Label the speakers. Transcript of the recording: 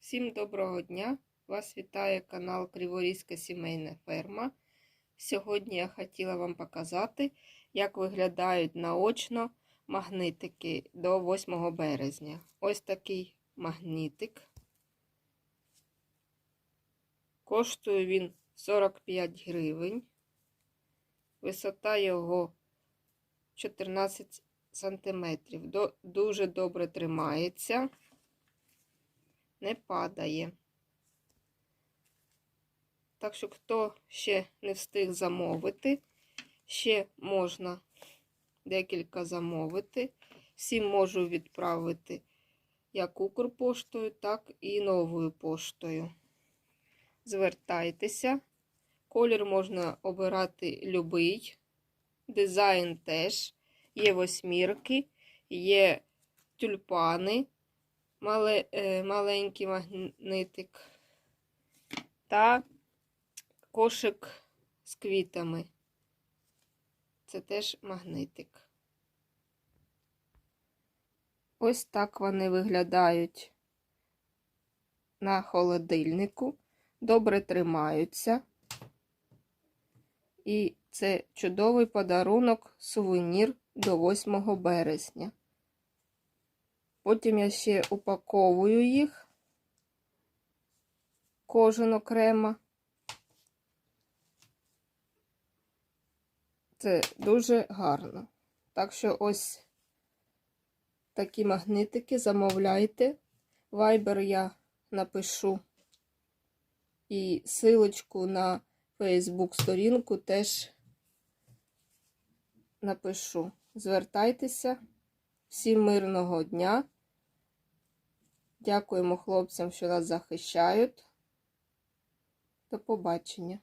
Speaker 1: Всім доброго дня! Вас вітає канал Криворізька сімейна ферма. Сьогодні я хотіла вам показати, як виглядають наочно магнитики до 8 березня. Ось такий магнітик. Коштує він 45 гривень. Висота його 14 сантиметрів. До- Дуже добре тримається не падає. Так що, хто ще не встиг замовити, ще можна декілька замовити. Всім можу відправити як Укрпоштою, так і новою поштою. Звертайтеся. Колір можна обирати любий. Дизайн теж. Є восьмірки, є тюльпани мале, е, маленький магнитик та кошик з квітами. Це теж магнитик. Ось так вони виглядають на холодильнику, добре тримаються. І це чудовий подарунок, сувенір до 8 березня. Потім я ще упаковую їх, кожен окремо. Це дуже гарно. Так що ось такі магнитики замовляйте. Viber я напишу. І силочку на Facebook сторінку теж напишу. Звертайтеся. Всім мирного дня. Дякуємо хлопцям, що нас захищають. До побачення.